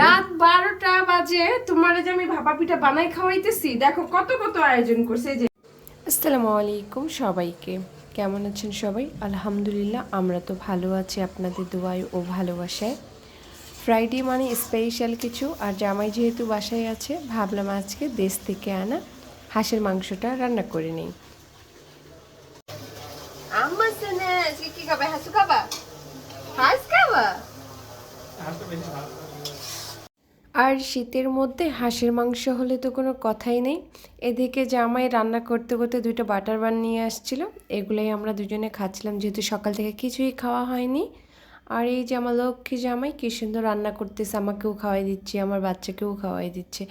রাত বারোটা বাজে তোমার যে আমি ভাপা পিঠা বানাই খাওয়াইতেছি দেখো কত কত আয়োজন করছে যে। আসসালামু আলাইকুম সবাইকে কেমন আছেন সবাই? আলহামদুলিল্লাহ আমরা তো ভালো আছি আপনাদের দোয়ায় ও ভালোবাসায়। ফ্রাইডে মানে স্পেশাল কিছু আর জামাই যেহেতু বাসায় আছে ভাবলাম আজকে দেশ থেকে আনা হাঁসের মাংসটা রান্না করে নিই। আমার আজকে কি খাবে? হাঁসু খাবা? হাঁস খাবা? আর শীতের মধ্যে হাঁসের মাংস হলে তো কোনো কথাই নেই। এদিকে জামাই রান্না করতে করতে দুইটা বাটার বান নিয়ে আসছিল। এগুলোই আমরা দুজনে খাচ্ছিলাম, যেহেতু সকাল থেকে কিছুই খাওয়া হয়নি। আর এই যে আমার লক্ষ্মী জামাই কী সুন্দর রান্না করতেছে, আমাকেও খাওয়াই দিচ্ছে, আমার বাচ্চাকেও খাওয়াই দিচ্ছে।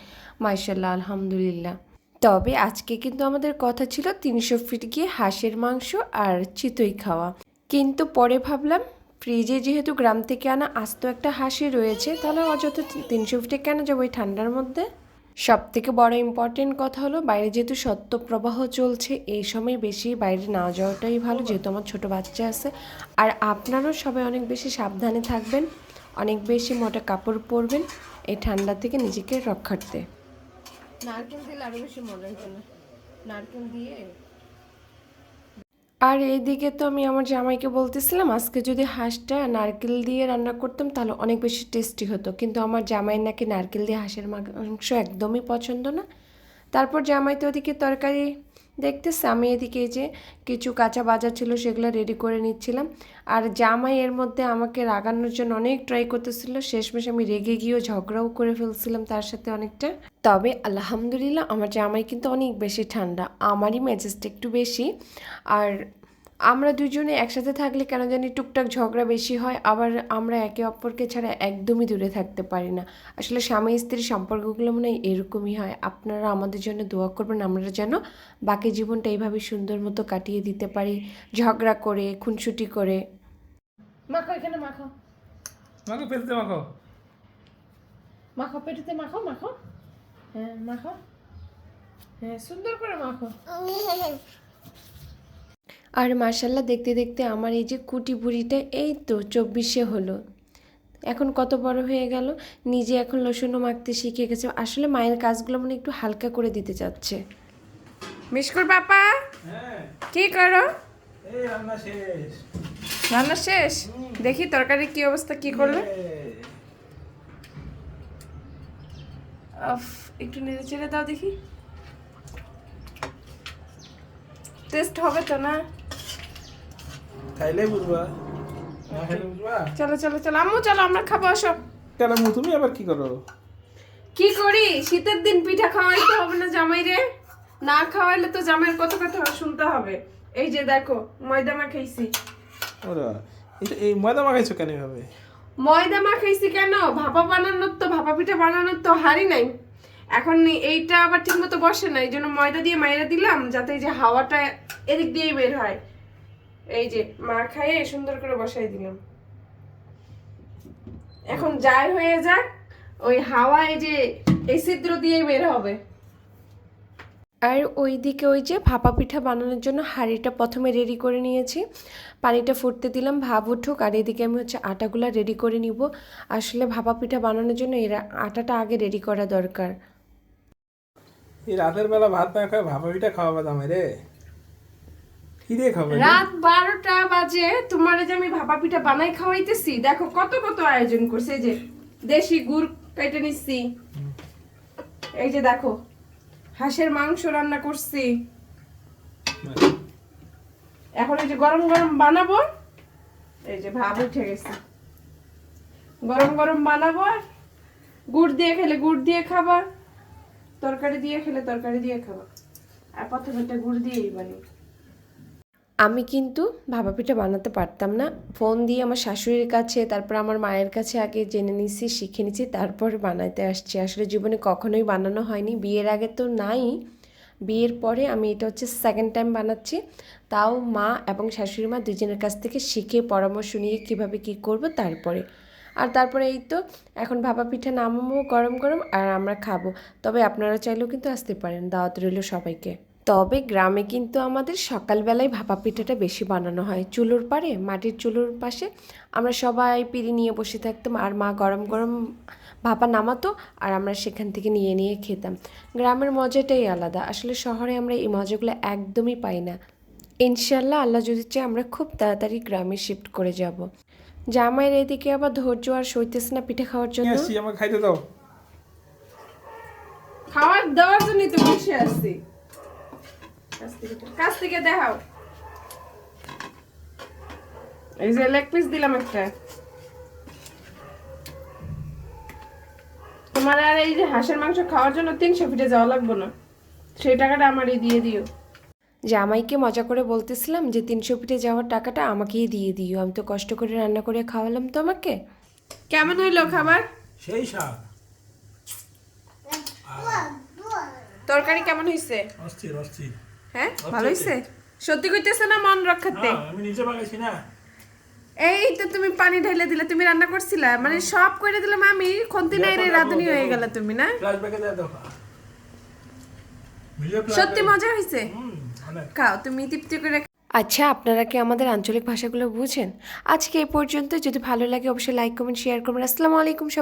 মার্শাল্লাহ আলহামদুলিল্লাহ। তবে আজকে কিন্তু আমাদের কথা ছিল তিনশো ফিট গিয়ে হাঁসের মাংস আর চিতই খাওয়া। কিন্তু পরে ভাবলাম ফ্রিজে যেহেতু গ্রাম থেকে আনা আস্ত একটা হাসি রয়েছে, তাহলে অযথা তিনশো ফিটে কেন যাব এই ঠান্ডার মধ্যে? সব থেকে বড় ইম্পর্টেন্ট কথা হলো, বাইরে যেহেতু সত্য প্রবাহ চলছে, এই সময় বেশি বাইরে না যাওয়াটাই ভালো, যেহেতু আমার ছোট বাচ্চা আছে। আর আপনারাও সবাই অনেক বেশি সাবধানে থাকবেন, অনেক বেশি মোটা কাপড় পরবেন, এই ঠান্ডা থেকে নিজেকে রক্ষার্থে। নারকেল দিলে আরও বেশি মজা জন্য নারকেল দিয়ে আর এইদিকে তো আমি আমার জামাইকে বলতেছিলাম, আজকে যদি হাঁসটা নারকেল দিয়ে রান্না করতাম তাহলে অনেক বেশি টেস্টি হতো। কিন্তু আমার জামাই নাকি নারকেল দিয়ে হাঁসের মাংস একদমই পছন্দ না। তারপর জামাই তো ওদিকে তরকারি দেখতেছে, আমি এদিকে যে কিছু কাঁচা বাজার ছিল সেগুলো রেডি করে নিচ্ছিলাম। আর জামাই এর মধ্যে আমাকে রাগানোর জন্য অনেক ট্রাই করতেছিল, শেষমেশ আমি রেগে গিয়েও ঝগড়াও করে ফেলছিলাম তার সাথে অনেকটা। তবে আলহামদুলিল্লাহ আমার জামাই কিন্তু অনেক বেশি ঠান্ডা, আমারই মেজাজটা একটু বেশি। আর আমরা দুজনে একসাথে থাকলে কেন জানি টুকটাক ঝগড়া বেশি হয় আবার আমরা একে অপরকে ছাড়া একদমই দূরে থাকতে পারি না। আসলে স্বামী স্ত্রীর সম্পর্কগুলো মনে হয় এরকমই হয়। আপনারা আমাদের জন্য দোয়া করবেন আমরা যেন বাকি জীবনটা এইভাবে সুন্দর মতো কাটিয়ে দিতে পারি। ঝগড়া করে খুনসুটি করে। মাখো এখানে মাখো। মাখো মাখো। মাখো পেটেতে মাখো মাখো। হ্যাঁ মাখো। হ্যাঁ সুন্দর করে মাখো। আর মার্শাল্লাহ দেখতে দেখতে আমার এই যে কুটি বুড়িটা এই তো চব্বিশে হলো। এখন কত বড় হয়ে গেল নিজে এখন লসুনও মাখতে শিখে গেছে। আসলে মায়ের কাজগুলো মানে একটু হালকা করে দিতে চাচ্ছে। মিশকুর বাপা হ্যাঁ। কি করো? রান্না শেষ। দেখি তরকারি কি অবস্থা কি করলে? আফ, একটু নেড়ে চেড়ে দাও দেখি। টেস্ট হবে তো না? খাইলে বুঝবা। না খাইলে বুঝবা। চলো চলো চলো আম্মু চলো আমরা খাব আসো। কেন মু তুমি আবার কি করো? কি করি? শীতের দিন পিঠা খাওয়াইতে হবে না জামাই রে? না খাওয়াইলে তো জামাইয়ের কত কথা শুনতে হবে। এই যে দেখো ময়দা মাখাইছি। ওরা এই ময়দা মাখাইছো কেন এভাবে? ময়দা মাখাইছি কেন? ভাপা বানানোর তো ভাপা পিঠা বানানোর তো হারি নাই। এখন এইটা আবার ঠিক মতো বসে না এই জন্য ময়দা দিয়ে মাইরা দিলাম যাতে এই যে হাওয়াটা এদিক দিয়েই বের হয়। এই যে মা খাইয়ে সুন্দর করে বসাই দিলাম। এখন যাই হয়ে যাক ওই হাওয়া এই যে এই ছিদ্র দিয়েই বের হবে। আর ওই দিকে ওই যে ভাপা পিঠা বানানোর জন্য হাঁড়িটা প্রথমে রেডি করে নিয়েছি। পানিটা ফুটতে দিলাম ভাপ উঠুক আর এদিকে আমি হচ্ছে আটাগুলা রেডি করে নিব। আসলে ভাপা পিঠা বানানোর জন্য এর আটাটা আগে রেডি করা দরকার। এই রাতের বেলা ভাত না খায় ভাপা পিঠা খাওয়াবা দামে রে। কি রাত বারোটা বাজে, তোমার যে আমি ভাপা পিঠা বানাই খাওয়াইতেছি, দেখো কত কত আয়োজন করছে যে দেশি গুড় কেটে নিচ্ছি। এই যে দেখো, হাঁসের মাংস রান্না করছি। এখন এই যে গরম গরম বানাবো, এই যে ভাব উঠে গেছে। গরম গরম বানাবো, গুড় দিয়ে খেলে গুড় দিয়ে খাবা, তরকারি দিয়ে খেলে তরকারি দিয়ে খাবা। আর প্রথমে একটা গুড় দিয়েই বানি আমি কিন্তু ভাপা পিঠা বানাতে পারতাম না। ফোন দিয়ে আমার শাশুড়ির কাছে, তারপর আমার মায়ের কাছে আগে জেনে নিছি, শিখে নিছি, তারপর বানাতে আসছি। আসলে জীবনে কখনোই বানানো হয়নি, বিয়ের আগে তো নাই। বিয়ের পরে আমি এটা হচ্ছে সেকেন্ড টাইম বানাচ্ছি। তাও মা এবং শাশুড়ি মা দুজনের কাছ থেকে শিখে, পরামর্শ নিয়ে কীভাবে কী করব তারপরে। আর তারপরে এই তো, এখন ভাপা পিঠা নামাবো গরম গরম আর আমরা খাব। তবে আপনারা চাইলেও কিন্তু আসতে পারেন, দাওয়াত রইল সবাইকে। তবে গ্রামে কিন্তু আমাদের সকালবেলায় ভাপা পিঠাটা বেশি বানানো হয়। চুলোর পাড়ে মাটির চুলোর পাশে আমরা সবাই পিড়ি নিয়ে বসে থাকতাম আর মা গরম গরম ভাপা নামাতো আর আমরা সেখান থেকে নিয়ে নিয়ে খেতাম। গ্রামের মজাটাই আলাদা। আসলে শহরে আমরা এই মজাগুলো একদমই পাই না। ইনশাল্লাহ আল্লাহ যদি চায় আমরা খুব তাড়াতাড়ি গ্রামে শিফট করে যাব। জামাইয়ের এদিকে আবার ধৈর্য আর সইতেছে না পিঠে খাওয়ার জন্য? খাইতে দাও। খাবার দেওয়ার জন্যই তো বসে আসছি কাছ থেকে- দেখাও। এই যে লেগ পিস দিলাম একটা। তোমার আর এই যে হাঁসের মাংস খাওয়ার জন্য তিনশো ফিটে যাওয়া লাগবে না। সেই টাকাটা আমারই দিয়ে দিও। জামাইকে মজা করে বলতেছিলাম যে তিনশো পিঠে যাওয়ার টাকাটা আমাকেই দিয়ে দিও। আমি তো কষ্ট করে রান্না করে খাওয়ালাম তোমাকে। কেমন হইল খাবার? সেই স্বাদ। তরকারি কেমন হয়েছে অস্থির অস্থির। হ্যাঁ? ভালো হয়েছে সত্যি কইতেছে না মন রক্ষাতে হ্যাঁ, আমি নিজে বাগাইছি না। এই তো তুমি পানি ঢেলে দিলে তুমি রান্না করছিলা? মানে সব করে দিলাম আমি খন্তি নাই রে রাঁধুনি হয়ে গেল তুমি না? সত্যি মজা হয়েছে খাও তুমি তৃপ্তি করে আচ্ছা আপনারা কি আমাদের আঞ্চলিক ভাষাগুলো বুঝেন? আজকে এ পর্যন্ত যদি ভালো লাগে অবশ্যই লাইক কমেন্ট শেয়ার করবেন। আসসালামু আলাইকুম সব